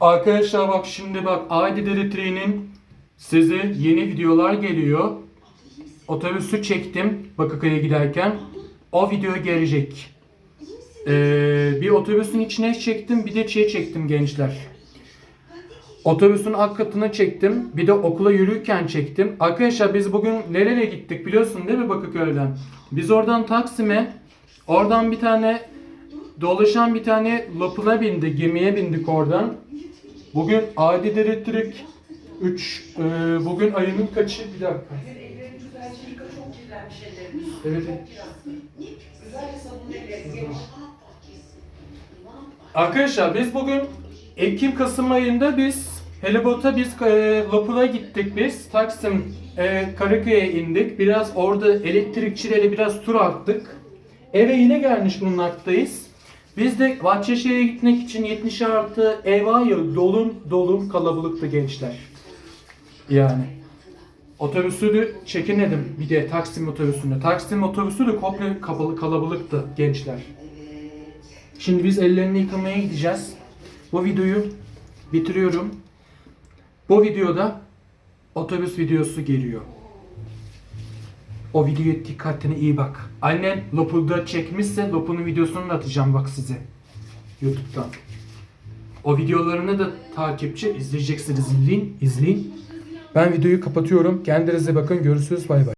Arkadaşlar bak şimdi bak Aidi Deritri'nin size yeni videolar geliyor. Otobüsü çektim Bakırköy'e giderken. O video gelecek. Ee, bir otobüsün içine çektim bir de şey çektim gençler. Otobüsün alt katını çektim. Bir de okula yürürken çektim. Arkadaşlar biz bugün nereye gittik biliyorsun değil mi Bakırköy'den? Biz oradan Taksim'e oradan bir tane dolaşan bir tane lapına bindik, gemiye bindik oradan. Bugün Adi Elektrik 3 bugün ayının kaçı bir dakika. Evet. Arkadaşlar biz bugün Ekim Kasım ayında biz Helibot'a biz e, Lapı'na gittik biz. Taksim e, Karaköy'e indik. Biraz orada elektrikçilerle biraz tur attık. Eve yine gelmiş bulunmaktayız. Biz de Bahçeşehir'e gitmek için 70 artı ev var ya dolum dolum kalabalıktı gençler. Yani. Otobüsü de çekinedim bir de Taksim otobüsünde. Taksim otobüsü de komple kapalı kalabalıktı gençler. Şimdi biz ellerini yıkamaya gideceğiz. Bu videoyu bitiriyorum. Bu videoda otobüs videosu geliyor. O videoya dikkatine iyi bak. Annen Lopu'da çekmişse Lopu'nun videosunu da atacağım bak size. Youtube'dan. O videolarını da takipçi izleyeceksiniz. izleyin, izleyin. Ben videoyu kapatıyorum. Kendinize bakın. Görüşürüz. Bay bay.